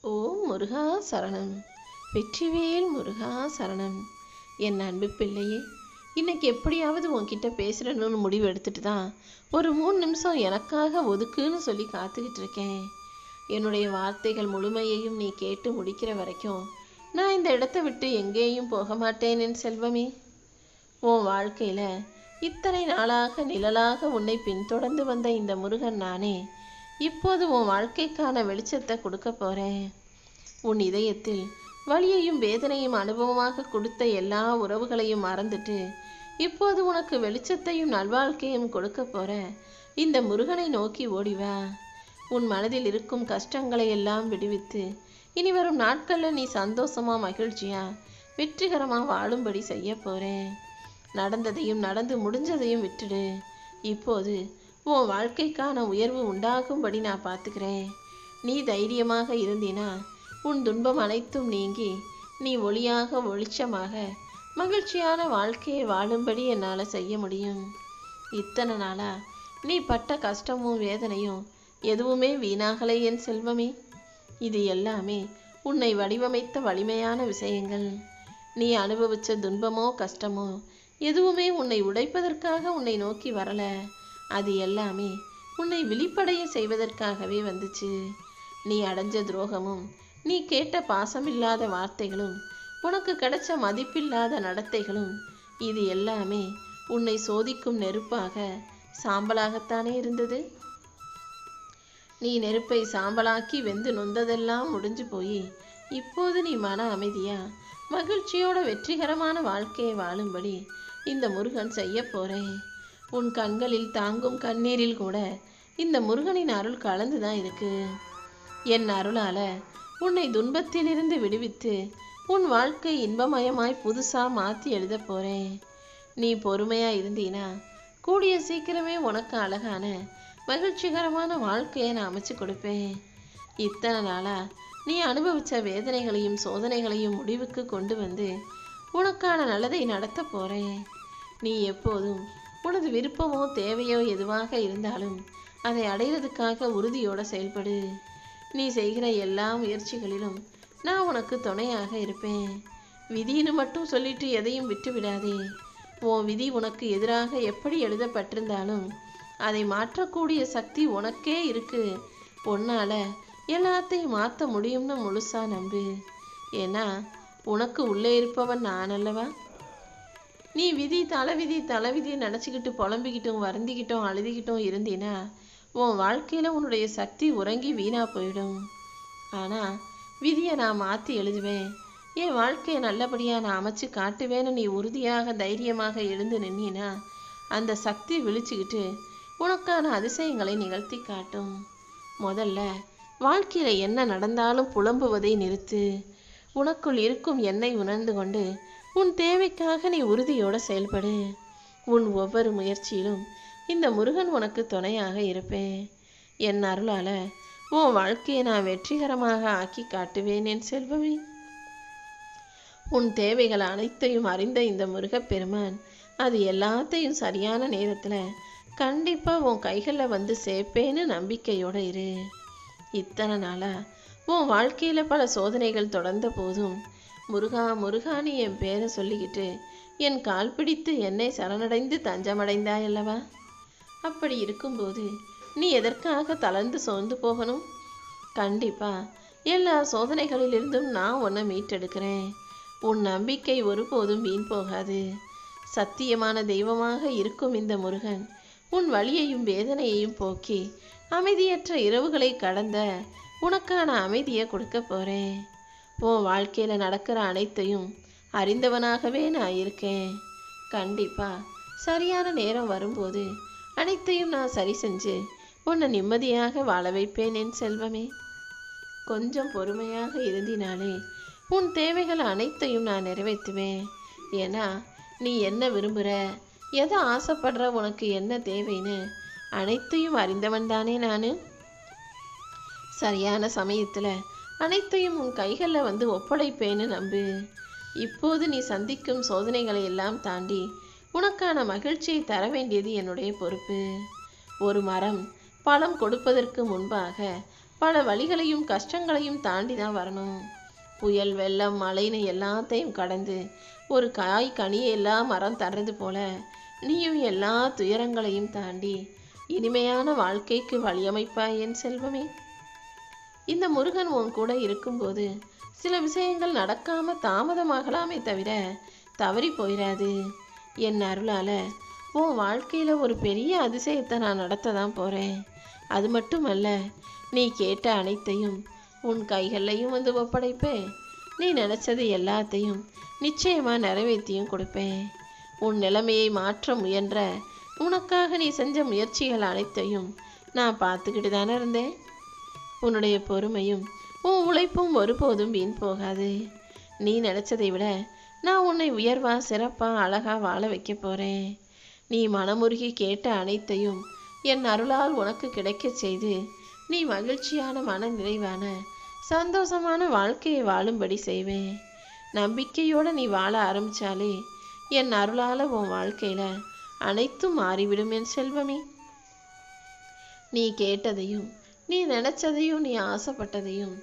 ஓம் முருகா சரணம். வெற்றிவேல் முருகா சரணம். என் அன்பு பிள்ளையே இன்னைக்கு எப்படியாவது உன்கிட்ட பேசுகிறணும்னு முடிவு எடுத்துட்டு தான் ஒரு மூணு நிமிஷம் எனக்காக ஒதுக்குன்னு சொல்லி காத்துக்கிட்டு இருக்கேன். என்னுடைய வார்த்தைகள் முழுமையையும் நீ கேட்டு முடிக்கிற வரைக்கும் நான் இந்த இடத்த விட்டு எங்கேயும் போக மாட்டேன் என் செல்வமே. உன் வாழ்க்கையில் இத்தனை நாளாக நிழலாக உன்னை பின்தொடர்ந்து வந்த இந்த முருகன் நானே இப்போது உன் வாழ்க்கைக்கான வெளிச்சத்தை கொடுக்க போறேன். உன் இதயத்தில் வலியையும் வேதனையும் அனுபவமாக கொடுத்த எல்லா உறவுகளையும் மறந்துட்டு இப்போது உனக்கு வெளிச்சத்தையும் நல்வாழ்க்கையும் கொடுக்க போற இந்த முருகனை நோக்கி ஓடிவா உன் மனதில் இருக்கும் கஷ்டங்களை எல்லாம் விடுவித்து இனி வரும் நாட்களில் நீ சந்தோஷமா மகிழ்ச்சியா வெற்றிகரமா வாழும்படி செய்ய போறேன். நடந்ததையும் நடந்து முடிஞ்சதையும் விட்டுடு. இப்போது உன் வாழ்க்கைக்கான உயர்வு உண்டாகும்படி நான் பார்த்துக்கிறேன். நீ தைரியமாக இருந்தினா உன் துன்பம் அனைத்தும் நீங்கி நீ ஒளியாக ஒளிச்சமாக மகிழ்ச்சியான வாழ்க்கையை வாழும்படி என்னால் செய்ய முடியும். இத்தனை நாளா நீ பட்ட கஷ்டமும் வேதனையும் எதுவுமே வீணாகலை என் செல்வமே. இது எல்லாமே உன்னை வடிவமைத்த வலிமையான விஷயங்கள். நீ அனுபவிச்ச துன்பமோ கஷ்டமோ எதுவுமே உன்னை உடைப்பதற்காக உன்னை நோக்கி வரல. அது எல்லாமே உன்னை விழிப்படைய செய்வதற்காகவே வந்துச்சு. நீ அடைஞ்ச துரோகமும் நீ கேட்ட பாசமில்லாத வார்த்தைகளும் உனக்கு கிடைச்ச மதிப்பில்லாத நடத்தைகளும் இது எல்லாமே உன்னை சோதிக்கும் நெருப்பாக சாம்பலாகத்தானே இருந்தது? நீ நெருப்பை சாம்பலாக்கி வெந்து நொந்ததெல்லாம் முடிஞ்சு போய் இப்போது நீ மன அமைதியா மகிழ்ச்சியோட வெற்றிகரமான வாழ்க்கையை வாழும்படி இந்த முருகன் செய்ய போறேன். உன் கண்களில் தாங்கும் கண்ணீரில் கூட இந்த முருகனின் அருள் கலந்து தான் இருக்கு. என் அருளால உன்னை துன்பத்திலிருந்து விடுவித்து உன் வாழ்க்கை இன்பமயமாய் புதுசா மாத்தி எழுத போறேன். நீ பொறுமையா இருந்தீனா கூடிய சீக்கிரமே உனக்கு அழகான மகிழ்ச்சிகரமான வாழ்க்கையை நான் அமைச்சு கொடுப்பேன். இத்தனை நாளா நீ அனுபவிச்ச வேதனைகளையும் சோதனைகளையும் முடிவுக்கு கொண்டு வந்து உனக்கான நல்லதை நடத்த போறேன். நீ எப்போதும் உனது விருப்பமோ தேவையோ எதுவாக இருந்தாலும் அதை அடைகிறதுக்காக உறுதியோட செயல்படு. நீ செய்கிற எல்லா முயற்சிகளிலும் நான் உனக்கு துணையாக இருப்பேன். விதின்னு மட்டும் சொல்லிட்டு எதையும் விட்டு விடாதே. உன் விதி உனக்கு எதிராக எப்படி எழுதப்பட்டிருந்தாலும் அதை மாற்றக்கூடிய சக்தி உனக்கே இருக்கு. பொன்னால எல்லாத்தையும் மாற்ற முடியும்னு முழுசா நம்பு. ஏன்னா உனக்கு உள்ளே இருப்பவன் நான் அல்லவா? நீ விதி தலைவிதி தலைவிதி நினச்சிக்கிட்டு புலம்பிக்கிட்டும் வருந்திக்கிட்டும் அழுதிக்கிட்டும் இருந்தீனா உன் வாழ்க்கையில் உன்னுடைய சக்தி உறங்கி வீணா போயிடும். ஆனால் விதியை நான் மாற்றி எழுதுவேன். என் வாழ்க்கையை நல்லபடியாக நான் அமைச்சு காட்டுவேன்னு நீ உறுதியாக தைரியமாக எழுந்து நின்னா அந்த சக்தி விழிச்சுக்கிட்டு உனக்கான அதிசயங்களை நிகழ்த்தி காட்டும். முதல்ல வாழ்க்கையில் என்ன நடந்தாலும் புலம்புவதை நிறுத்து. உனக்குள் இருக்கும் என்னை உணர்ந்து கொண்டு உன் தேவைக்காக நீ உறுதியோடு செயல்படு. உன் ஒவ்வொரு முயற்சியிலும் இந்த முருகன் உனக்கு துணையாக இருப்பேன். என் அருளால உன் வாழ்க்கையை நான் வெற்றிகரமாக ஆக்கி காட்டுவேன் என் செல்வமே. உன் தேவைகள் அனைத்தையும் அறிந்த இந்த முருகப்பெருமான் அது எல்லாத்தையும் சரியான நேரத்தில் கண்டிப்பாக உன் கைகளில் வந்து சேர்ப்பேன்னு நம்பிக்கையோட இரு. இத்தனை நாளாக உன் வாழ்க்கையில் பல சோதனைகள் தொடர்ந்த போதும் முருகா முருகான்னு என் பேரை சொல்லிக்கிட்டு என் கால் பிடித்து என்னை சரணடைந்து தஞ்சமடைந்தாய் அல்லவா அப்படி இருக்கும்போது நீ எதற்காக தளர்ந்து சோர்ந்து போகணும்? கண்டிப்பா எல்லா சோதனைகளிலிருந்தும் நான் உன்னை மீட்டெடுக்கிறேன். உன் நம்பிக்கை ஒருபோதும் வீண் போகாது. சத்தியமான தெய்வமாக இருக்கும் இந்த முருகன் உன் வழியையும் வேதனையையும் போக்கி அமைதியற்ற இரவுகளை கடந்த உனக்கான அமைதியை கொடுக்க போறேன். உன் வாழ்க்கையில் நடக்கிற அனைத்தையும் அறிந்தவனாகவே நான் இருக்கேன். கண்டிப்பா சரியான நேரம் வரும்போது அனைத்தையும் நான் சரி செஞ்சு உன்னை நிம்மதியாக வாழ வைப்பேன் என் செல்வமே. கொஞ்சம் பொறுமையாக இருந்தினாலே உன் தேவைகள் அனைத்தையும் நான் நிறைவேற்றுவேன். ஏன்னா நீ என்ன விரும்புகிற எதை ஆசைப்படுற உனக்கு என்ன தேவைன்னு அனைத்தையும் அறிந்தவன் தானே நான்? சரியான சமயத்தில் அனைத்தையும் உன் கைகளில் வந்து ஒப்படைப்பேன்னு நம்பு. இப்போது நீ சந்திக்கும் சோதனைகளை எல்லாம் தாண்டி உனக்கான மகிழ்ச்சியை தர வேண்டியது என்னுடைய பொறுப்பு. ஒரு மரம் பழம் கொடுப்பதற்கு முன்பாக பல வழிகளையும் கஷ்டங்களையும் தாண்டி தான் வரணும். புயல் வெள்ளம் மழைன்னு எல்லாத்தையும் கடந்து ஒரு காய் கனியை எல்லாம் மரம் தர்றது போல நீயும் எல்லா துயரங்களையும் தாண்டி இனிமையான வாழ்க்கைக்கு வழியமைப்பாய் என் செல்வமே. இந்த முருகன் உன் கூட இருக்கும்போது சில விஷயங்கள் நடக்காம தாமதமாகலாமே தவிர தவறி போயிடாது என் அருளால உன் வாழ்க்கையில ஒரு பெரிய அதிசயத்தை நான் நடத்த தான் போறேன். அது மட்டுமல்ல நீ கேட்ட அனைத்தையும் உன் கைகள்லையும் வந்து ஒப்படைப்பேன். நீ நினைச்சது எல்லாத்தையும் நிச்சயமா நிறைவேற்றியும் கொடுப்பேன். உன் நிலைமையை மாற்ற முயன்ற உனக்காக நீ செஞ்ச முயற்சிகள் அனைத்தையும் நான் பார்த்துக்கிட்டு தானே இருந்தேன். உன்னுடைய பொறுமையும் உன் உழைப்பும் ஒருபோதும் வீண் போகாது. நீ நினைச்சதை விட நான் உன்னை உயர்வா சிறப்பா அழகா வாழ வைக்க போறேன். நீ மனமுருகி கேட்ட அனைத்தையும் என் அருளால் உனக்கு கிடைக்கச் செய்து நீ மகிழ்ச்சியான மன நிறைவான சந்தோஷமான வாழ்க்கையை வாழும்படி செய்வேன். நம்பிக்கையோட நீ வாழ ஆரம்பிச்சாலே என் அருளால உன் வாழ்க்கையில அனைத்தும் மாறிவிடும் என் செல்வமே. நீ கேட்டதையும் நீ நினச்சதையும் நீ ஆசைப்பட்டதையும்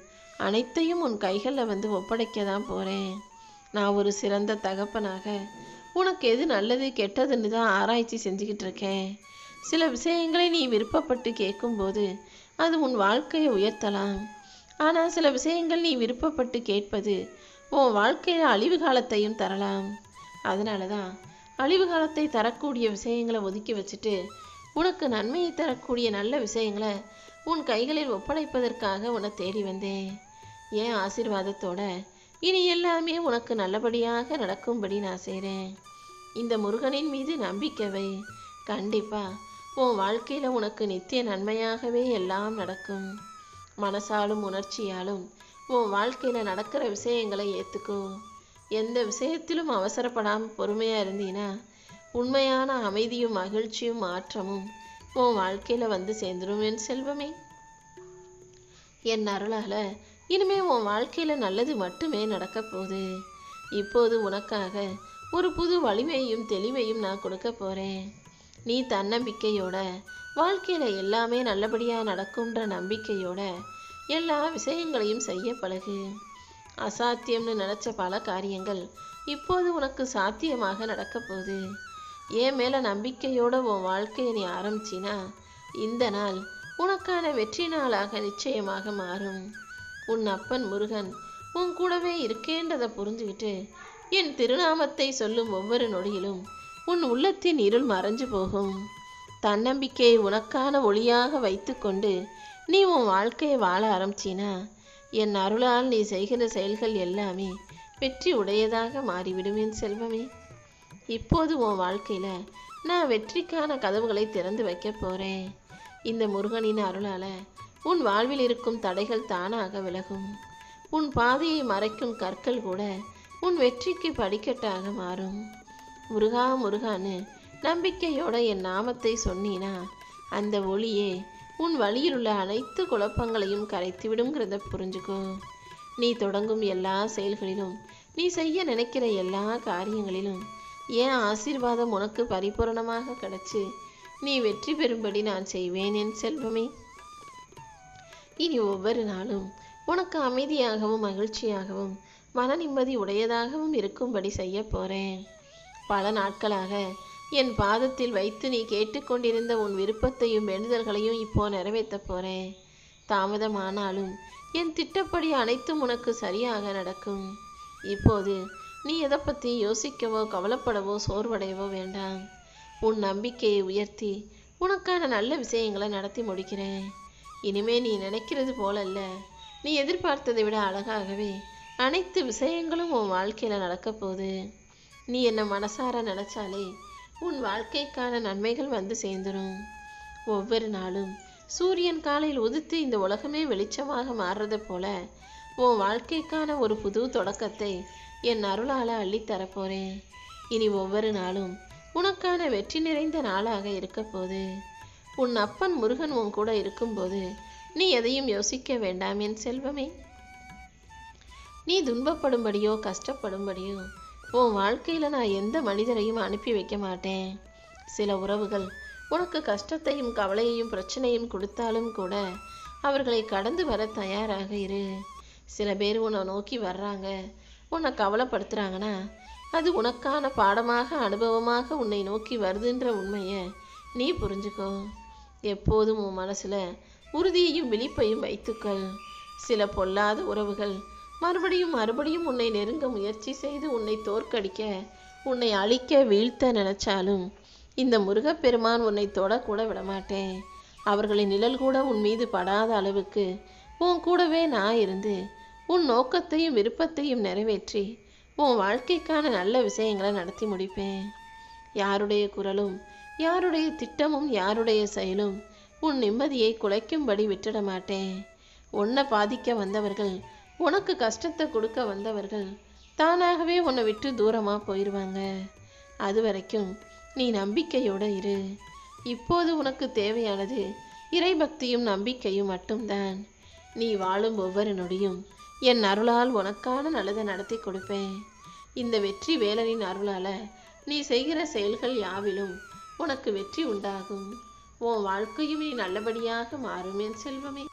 அனைத்தையும் உன் கைகளில் வந்து ஒப்படைக்க தான் போகிறேன் நான் ஒரு சிறந்த தகப்பனாக. உனக்கு எது நல்லது கெட்டதுன்னு தான் ஆராய்ச்சி செஞ்சுக்கிட்டு இருக்கேன். சில விஷயங்களை நீ விருப்பப்பட்டு கேட்கும்போது அது உன் வாழ்க்கையை உயர்த்தலாம். ஆனால் சில விஷயங்கள் நீ விருப்பப்பட்டு கேட்பது உன் வாழ்க்கையில் அழிவு காலத்தையும் தரலாம். அதனால தான் அழிவு காலத்தை தரக்கூடிய விஷயங்களை ஒதுக்கி வச்சுட்டு உனக்கு நன்மையை தரக்கூடிய நல்ல விஷயங்களை உன் கைகளில் ஒப்படைப்பதற்காக உன்னை தேடி வந்தேன். ஏன் ஆசீர்வாதத்தோட இனி எல்லாமே உனக்கு நல்லபடியாக நடக்கும்படி நான் செய்கிறேன் இந்த முருகனின் மீது நம்பிக்கவை கண்டிப்பாக கண்டிப்பா உன் வாழ்க்கையில் உனக்கு நித்திய நன்மையாகவே எல்லாம் நடக்கும். மனசாலும் உணர்ச்சியாலும் உன் வாழ்க்கையில் நடக்கிற விஷயங்களை ஏற்றுக்கும் எந்த விஷயத்திலும் அவசரப்படாமல் பொறுமையாக இருந்தீன்னா உண்மையான அமைதியும் மகிழ்ச்சியும் மாற்றமும் உன் வாழ்க்கையில் வந்து சேர்ந்துடும் என் செல்வமே. என் அருளால் இனிமே உன் வாழ்க்கையில் நல்லது மட்டுமே நடக்க போகுது. இப்போது உனக்காக ஒரு புது வலிமையும் தெளிவையும் நான் கொடுக்க போகிறேன் நீ தன்னம்பிக்கையோட வாழ்க்கையில் எல்லாமே நல்லபடியாக நடக்கும்ன்ற நம்பிக்கையோட எல்லா விஷயங்களையும் செய்ய பழகு. அசாத்தியம்னு நினச்ச பல காரியங்கள் இப்போது உனக்கு சாத்தியமாக நடக்க போகுது. என் மேல நம்பிக்கையோட உன் வாழ்க்கையை நீ ஆரம்பிச்சினா இந்த நாள் உனக்கான வெற்றி நாளாக நிச்சயமாக மாறும். உன் அப்பன் முருகன் உன் கூடவே இருக்கேன்றதை புரிஞ்சுக்கிட்டு என் திருநாமத்தை சொல்லும் ஒவ்வொரு நொடியிலும் உன் உள்ளத்தின் இருள் மறைஞ்சு போகும். தன்னம்பிக்கையை உனக்கான ஒளியாக வைத்துக்கொண்டு நீ உன் வாழ்க்கையை வாழ ஆரம்பிச்சினா என் அருளால் நீ செய்கிற செயல்கள் எல்லாமே வெற்றி உடையதாக மாறிவிடும் என் செல்வமே. இப்போது உன் வாழ்க்கையில் நான் வெற்றிக்கான கதவுகளை திறந்து வைக்க போகிறேன் இந்த முருகனின் அருளால் உன் வாழ்வில் இருக்கும் தடைகள் தானாக விலகும். உன் பாதையை மறைக்கும் கற்கள் கூட உன் வெற்றிக்கு படிக்கட்டாக மாறும். முருகா முருகான்னு நம்பிக்கையோட என் நாமத்தை சொன்னீனா அந்த ஒளியே உன் வழியில் உள்ள அனைத்து குழப்பங்களையும் கரைத்து விடுங்கிறத புரிஞ்சுக்கோ. நீ தொடங்கும் எல்லா செயல்களிலும் நீ செய்ய நினைக்கிற எல்லா காரியங்களிலும் என் ஆசீர்வாதம் உனக்கு பரிபூரணமாக கிடைச்சு? நீ வெற்றி பெறும்படி நான் செய்வேன் என் செல்வமே. இனி ஒவ்வொரு நாளும் உனக்கு அமைதியாகவும் மகிழ்ச்சியாகவும் மன நிம்மதி உடையதாகவும் இருக்கும்படி செய்ய போறேன். பல நாட்களாக என் பாதத்தில் வைத்து நீ கேட்டுக்கொண்டிருந்த உன் விருப்பத்தையும் வேண்டுதல்களையும் இப்போ நிறைவேற்ற போறேன். தாமதமானாலும் என் திட்டப்படி அனைத்தும் உனக்கு சரியாக நடக்கும். இப்போது நீ எதை பற்றி யோசிக்கவோ கவலைப்படவோ சோர்வடையவோ வேண்டாம். உன் நம்பிக்கையை உயர்த்தி உனக்கான நல்ல விஷயங்களை நடத்தி முடிக்கிறேன். இனிமே நீ நினைக்கிறது போலல்ல. நீ எதிர்பார்த்ததை விட அழகாகவே அனைத்து விஷயங்களும் உன் வாழ்க்கையில் நடக்க போகுது. நீ என்னை மனசார நினச்சாலே உன் வாழ்க்கைக்கான நன்மைகள் வந்து சேர்ந்துடும் ஒவ்வொரு நாளும் சூரியன் காலையில் உதித்து இந்த உலகமே வெளிச்சமாக மாறுறது போல உன் வாழ்க்கைக்கான ஒரு புது தொடக்கத்தை என் அருளால் அள்ளித்தரப்போறேன் இனி ஒவ்வொரு நாளும் உனக்கான வெற்றி நிறைந்த நாளாக இருக்க உன் அப்பன் முருகன் உன் கூட இருக்கும்போது நீ எதையும் யோசிக்க வேண்டாம் என் செல்வமே. நீ துன்பப்படும்படியோ கஷ்டப்படும்படியோ உன் வாழ்க்கையில் நான் எந்த மனிதரையும் அனுப்பி வைக்க மாட்டேன். சில உறவுகள் உனக்கு கஷ்டத்தையும் கவலையையும் பிரச்சனையும் கொடுத்தாலும் கூட அவர்களை கடந்து வர தயாராக இரு. சில பேர் உன்னை நோக்கி வர்றாங்க. உன்னை கவலைப்படுத்துகிறாங்கன்னா அது உனக்கான பாடமாக அனுபவமாக உன்னை நோக்கி வருதுன்ற உண்மையை நீ புரிஞ்சுக்கோ. எப்போதும் உன் மனசில் உறுதியையும் விழிப்பையும் வைத்துக்கள். சில பொல்லாத உறவுகள் மறுபடியும் மறுபடியும் உன்னை நெருங்க முயற்சி செய்து உன்னை தோற்கடிக்க உன்னை அழிக்க வீழ்த்த நினைச்சாலும் இந்த முருகப்பெருமான் உன்னை தொடக்கூட விடமாட்டேன். அவர்களின் நிழல் கூட உன் மீது படாத அளவுக்கு உன் கூடவே நான் இருந்து உன் நோக்கத்தையும் விருப்பத்தையும் நிறைவேற்றி உன் வாழ்க்கைக்கான நல்ல விஷயங்களை நடத்தி முடிப்பேன். யாருடைய குரலும் யாருடைய திட்டமும் யாருடைய செயலும் உன் நிம்மதியை குலைக்கும்படி விட்டுட மாட்டேன். உன்னை பாதிக்க வந்தவர்கள் உனக்கு கஷ்டத்தை கொடுக்க வந்தவர்கள் தானாகவே உன்னை விட்டு தூரமாக போயிடுவாங்க அது வரைக்கும் நீ நம்பிக்கையோடு இரு. இப்போது உனக்கு தேவையானது இறைபக்தியும் நம்பிக்கையும் மட்டும்தான். நீ வாழும் ஒவ்வொரு நொடியும் என் அருளால் உனக்கான நல்லதை நடத்தி கொடுப்பேன். இந்த வெற்றி வேலனின் அருளால நீ செய்கிற செயல்கள் யாவிலும் உனக்கு வெற்றி உண்டாகும். உன் வாழ்க்கையும் நீ நல்லபடியாக மாறும் என் செல்வமே.